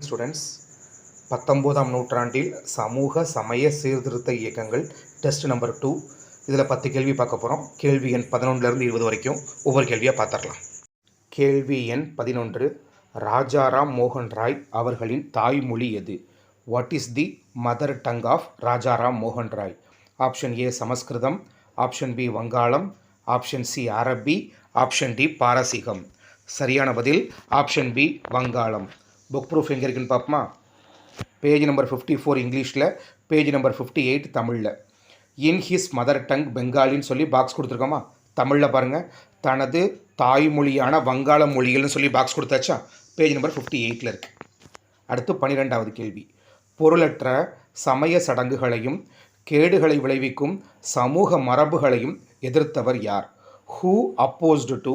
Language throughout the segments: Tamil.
ஸ்டூடெண்ட்ஸ் பத்தொம்போதாம் நூற்றாண்டில் சமூக சமய சீர்திருத்த இயக்கங்கள் டெஸ்ட் நம்பர் டூ இதில் பத்து கேள்வி பார்க்க போகிறோம் கேள்வி எண் பதினொன்றுலேருந்து இருபது வரைக்கும் ஒவ்வொரு கேள்வியாக பார்த்துடலாம். கேள்வி எண் பதினொன்று. ராஜாராம் மோகன் ராய் அவர்களின் தாய்மொழி எது? What is the mother tongue of Rajaram மோகன் Roy? Option A Sanskrit. Option B வங்காளம். ஆப்ஷன் சி அரபி. Option D பாரசீகம். சரியான பதில் ஆப்ஷன் பி வங்காளம். புக் ப்ரூஃப் எங்கே இருக்குன்னு பார்ப்போமா? பேஜ் நம்பர் ஃபிஃப்டி ஃபோர் இங்கிலீஷில் பேஜ் நம்பர் ஃபிஃப்டி எயிட் தமிழில். இன் ஹிஸ் மதர் டங் பெங்காலின்னு சொல்லி பாக்ஸ் கொடுத்துருக்கோமா? தமிழில் பாருங்கள் தனது தாய்மொழியான வங்காள மொழிகள்னு சொல்லி பாக்ஸ் கொடுத்தாச்சா? பேஜ் நம்பர் ஃபிஃப்டி எயிட்டில் இருக்குது அடுத்து பன்னிரெண்டாவது கேள்வி. பொருளற்ற சமய சடங்குகளையும் கேடுகளை விளைவிக்கும் சமூக மரபுகளையும் எதிர்த்தவர் யார்? Who opposed to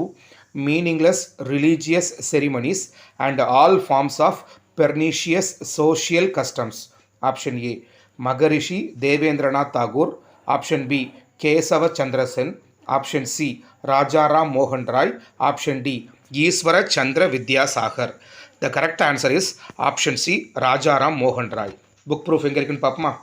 meaningless religious ceremonies and all forms of pernicious social customs option A Maharishi Debendranath Tagore option B Kesava Chandrasen option C Rajaram மோகன் ராய் ஆப்ஷன் டி ஈஸ்வர சந்திர வித்யாசாகர் த correct answer is option C Rajaram மோகன் ராய் புக் ப்ரூஃப் எங்கே இருக்குன்னு பார்ப்போமா?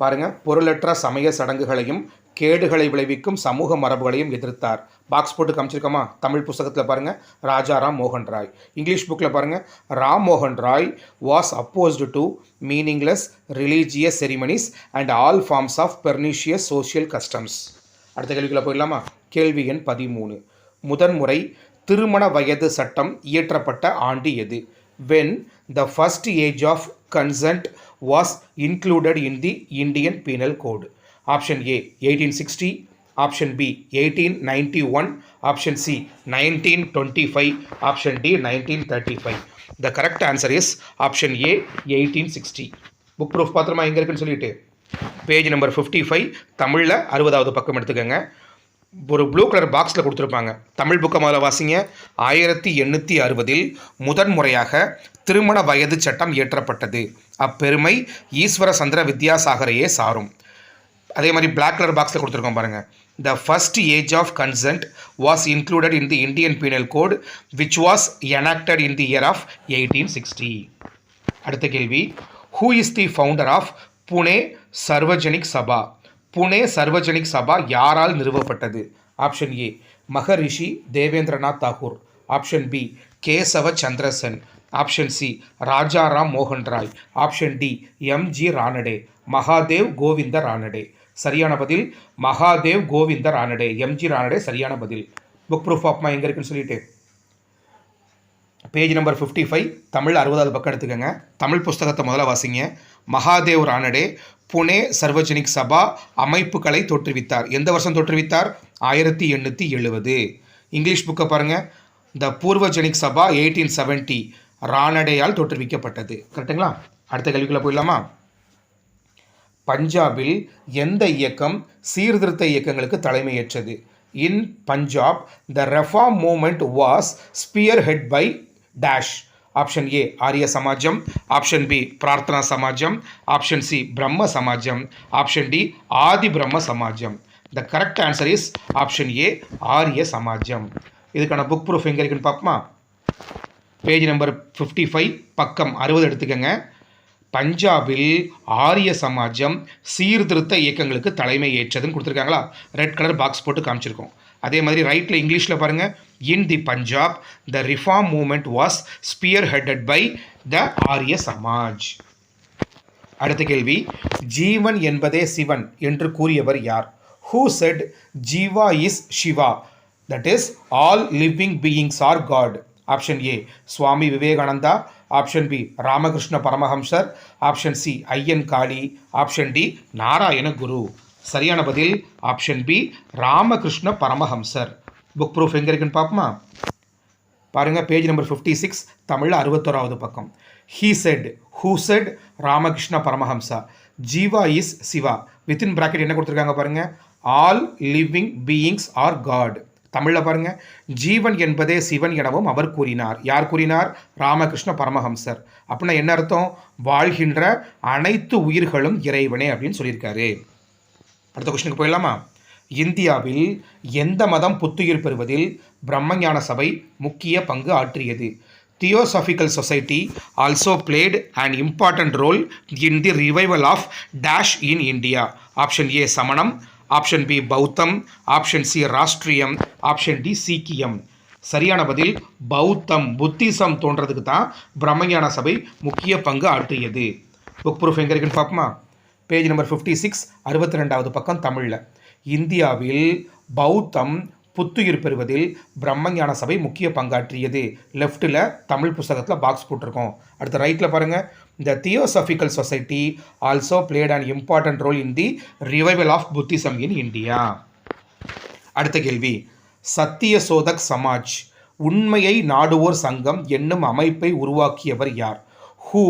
பாருங்கள் பொருளற்ற சமய சடங்குகளையும் கேடுகளை விளைவிக்கும் சமூக மரபுகளையும் எதிர்த்தார். பாக்ஸ் போட்டு காமிச்சிருக்கோமா? தமிழ் புஸ்தகத்தில் பாருங்க. ராஜாராம் மோகன் ராய். இங்கிலீஷ் புக்கில் பாருங்கள் ராம் மோகன் Roy was opposed to meaningless religious ceremonies and all forms of pernicious social customs அடுத்த கேள்விக்குள்ள போயிடலாமா? கேள்வி எண் பதிமூணு. முதன்முறை திருமண வயது சட்டம் இயற்றப்பட்ட ஆண்டு எது? When the first age of consent was included in the Indian penal code option A eighteen sixty option B eighteen ninety one option C nineteen twenty five option D nineteen thirty five the correct answer is option A eighteen sixty book proof பாத்திரமா எங்கே இருக்குன்னு சொல்லிட்டு? பேஜ் நம்பர் ஃபிஃப்டி ஃபைவ் தமிழில் அறுபதாவது பக்கம் எடுத்துக்கோங்க. ஒரு ப்ளூ கலர் பாக்ஸில் கொடுத்துருப்பாங்க. தமிழ் புக்கை முதல்ல வாசிங்க. ஆயிரத்தி எண்ணூற்றி அறுபதில் முதன்முறையாக திருமண வயது சட்டம் இயற்றப்பட்டது. அப்பெருமை ஈஸ்வர சந்திர வித்யாசாகரையே சாரும். அதே மாதிரி பிளாக் கலர் பாக்ஸில் கொடுத்துருக்கோம் பாருங்கள் the first age of consent was included in the Indian penal code which was enacted in the year of eighteen sixty அடுத்த கேள்வி. Who is the founder of Pune Sarvajanik Sabha Pune Sarvajanik Sabha யாரால் நிறுவப்பட்டது? Option A Maharishi Devendranath Tagore option B Keshava Chandrasen option C Rajaram மோகன் Roy option D M G Ranade Mahadev Govind Ranade சரியான பதில். மகாதேவ் கோவிந்த ரானடே எம்ஜி ரானடே சரியான பதில். புக் ப்ரூஃப் ஆஃப்மா எங்கே இருக்குன்னு சொல்லிட்டு. Page number fifty five Tamil அறுபதாவது பக்கம் எடுத்துக்கோங்க. தமிழ் புஸ்தகத்தை முதல்ல வாசிங்க. மகாதேவ் ரானடே புனே சர்வஜனிக் சபா அமைப்புகளை தோற்றுவித்தார். எந்த வருஷம் தோற்றுவித்தார்? ஆயிரத்தி எண்ணூற்றி எழுபது இங்கிலீஷ் புக்கை பாருங்கள் த பூர்வஜனிக் சபா எயிட்டீன் செவன்ட்டி ரானடேயால் தோற்றுவிக்கப்பட்டது. கரெக்டுங்களா அடுத்த கேள்விக்குள்ளே போயிடலாமா? பஞ்சாபில் எந்த இயக்கம் சீர்திருத்த இயக்கங்களுக்கு தலைமையேற்றது? In Punjab the reform movement was spear head by dash. Option A ஆரிய சமாஜம். ஆப்ஷன் பி பிரார்த்தனா சமாஜம். ஆப்ஷன் சி பிரம்ம சமாஜம். ஆப்ஷன் டி ஆதி பிரம்ம சமாஜம். The correct answer is option A Arya சமாஜம். இதுக்கான புக் ப்ரூஃப் எங்கே இருக்குன்னு பார்ப்போமா? பேஜ் நம்பர் ஃபிஃப்டி ஃபைவ் பக்கம் அறுபது எடுத்துக்கோங்க. பஞ்சாபில் ஆரிய சமாஜம் சீர்திருத்த இயக்கங்களுக்கு தலைமை ஏற்றதுன்னு கொடுத்துருக்காங்களா? ரெட் கலர் பாக்ஸ் போட்டு காமிச்சிருக்கோம். அதே மாதிரி ரைட்டில் இங்கிலீஷில் பாருங்கள் in the Punjab the reform movement was spear headed by the Arya Samaj அடுத்த கேள்வி. ஜீவன் என்பதே சிவன் என்று கூறியவர் யார்? Who said Jiva is Shiva that is all living beings are god option A Swami Vivekananda option B Ramakrishna Paramahamsar option C Ayyan Kali option D Narayana Guru சரியான பதில். Option B Ramakrishna Paramahamsar book proof எங்கே இருக்குன்னு பார்ப்போமா? பாருங்கள் பேஜ் நம்பர் ஃபிஃப்டி சிக்ஸ் தமிழில் அறுபத்தோராவது பக்கம். He said who said Ramakrishna Paramahamsa Jiva is Shiva within bracket என்ன கொடுத்துருக்காங்க பாருங்கள் all living beings are god தமிழில் பாருங்க. ஜீவன் என்பதே சிவன் எனவும் அவர் கூறினார். யார் கூறினார்? ராமகிருஷ்ண பரமஹம்சர். அப்படின்னா என்ன அர்த்தம்? வாழ்கின்ற அனைத்து உயிர்களும் இறைவனே அப்படின்னு சொல்லியிருக்காரு. அடுத்த கொஸ்டினுக்கு போயிடலாமா? இந்தியாவில் எந்த மதம் புத்துயிர் பெறுவதில் பிரம்மஞான சபை முக்கிய பங்கு ஆற்றியது? Theosophical society also played an important role in the revival of dash in India option A சமணம் ஆப்ஷன் பி பௌத்தம் ஆப்ஷன் சி ராஷ்ட்ரியம் ஆப்ஷன் டி சீக்கியம் சரியான பதில் பௌத்தம் புத்திசம் தோன்றதுக்கு தான் பிரம்மஞான சபை முக்கிய பங்கு ஆற்றியது. புக் ப்ரூஃப் எங்கே இருக்குன்னு பார்ப்போமா? பேஜ் நம்பர் ஃபிஃப்டி சிக்ஸ் அறுபத்தி ரெண்டாவது பக்கம் தமிழில். இந்தியாவில் பௌத்தம் புத்துயிர் பெறுவதில் பிரம்மஞான சபை முக்கிய பங்காற்றியது. லெஃப்ட்டில் தமிழ் புஸ்தகத்தில் பாக்ஸ் போட்டிருக்கோம். அடுத்த ரைட்டில் பாருங்கள் இந்த theosophical society also played an important role in the revival of Buddhism in India அடுத்த கேள்வி. சத்திய சோதக் சமாஜ் உண்மையை நாடுவோர் சங்கம் என்னும் அமைப்பை உருவாக்கியவர் யார்? Who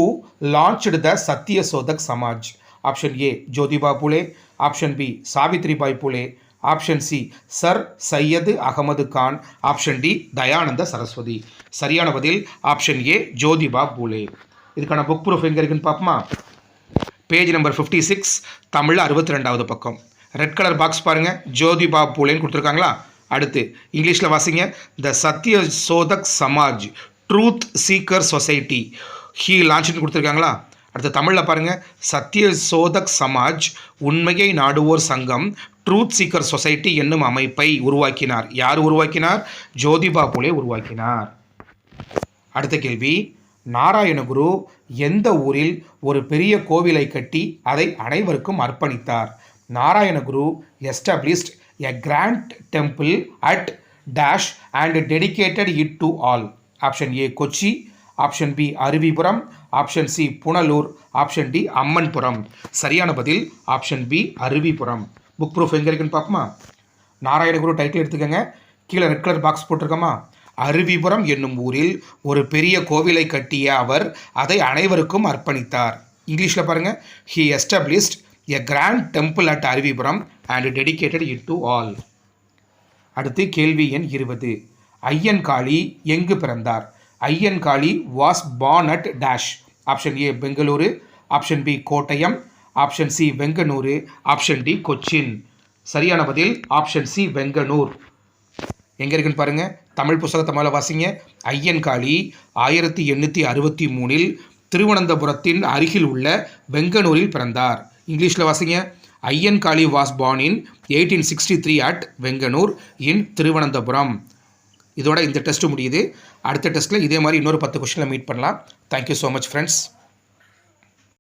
launched the Satya Shodhak Samaj? Option A Jyotiba Phule. Option B Savitribai Phule. Option C sir Syed Ahmed Khan option D Dayananda Saraswati சரியான பதில் ஆப்ஷன் ஏ ஜோதிபா பூலே இதுக்கான புக் ப்ரூஃப் எங்கே இருக்குன்னு பார்ப்போமா? பேஜ் நம்பர் ஃபிஃப்டி சிக்ஸ் தமிழில் அறுபத்தி ரெண்டாவது பக்கம். ரெட் கலர் பாக்ஸ் பாருங்கள் ஜோதிபா பூலேன்னு கொடுத்துருக்காங்களா? அடுத்து இங்கிலீஷில் வாசிங்க. The Satya Shodhak Samaj truth seeker society he லான்ச்னு கொடுத்துருக்காங்களா? அடுத்து தமிழில் பாருங்கள் சத்ய சோதக் சமாஜ் உண்மையை நாடுவோர் சங்கம் ட்ரூத் சீக்கர் சொசைட்டி என்னும் அமைப்பை உருவாக்கினார். யார் உருவாக்கினார்? ஜோதிபா புலே உருவாக்கினார். அடுத்த கேள்வி. நாராயணகுரு எந்த ஊரில் ஒரு பெரிய கோவிலை கட்டி அதை அனைவருக்கும் அர்ப்பணித்தார்? Narayanaguru established a grand temple at dash and dedicated it to all option A Kochi option B Aruvipuram option C Punalur option D Ammanpuram. சரியான பதில் option B Aruvipuram. Book proof எங்கே இருக்குன்னு பார்ப்போமா? நாராயணகுரு டைட்டில் எடுத்துக்கோங்க. கீழே ரெட் கலர் பாக்ஸ் போட்டிருக்கோமா? அருவிபுரம் என்னும் ஊரில் ஒரு பெரிய கோவிலை கட்டிய அவர் அதை அனைவருக்கும் அர்ப்பணித்தார். இங்கிலீஷில் பாருங்கள் he established a grand temple at Aruvippuram and dedicated it to all அடுத்து கேள்வி எண் இருபது. ஐயன்காளி எங்கு பிறந்தார்? Ayyankali was born at dash option A Bengaluru option B Kottayam option C Venganoor option D Cochin சரியான பதில் ஆப்ஷன் சி வெங்கனூர் எங்கே இருக்குன்னு பாருங்கள் தமிழ் புஸ்தகத்தை மேலே வாசிங்க. ஐயன்காளி ஆயிரத்தி எண்ணூற்றி அறுபத்தி மூணில் திருவனந்தபுரத்தின் அருகில் உள்ள வெங்கனூரில் பிறந்தார். இங்கிலீஷில் வாசிங்க. Ayyankali was born in eighteen sixty three at Venganoor in Thiruvananthapuram இதோட இந்த டெஸ்ட்டு முடியுது. அடுத்த டெஸ்ட்டில் இதே மாதிரி இன்னொரு பத்து கொஷினில் மீட் பண்ணலாம். Thank you so much friends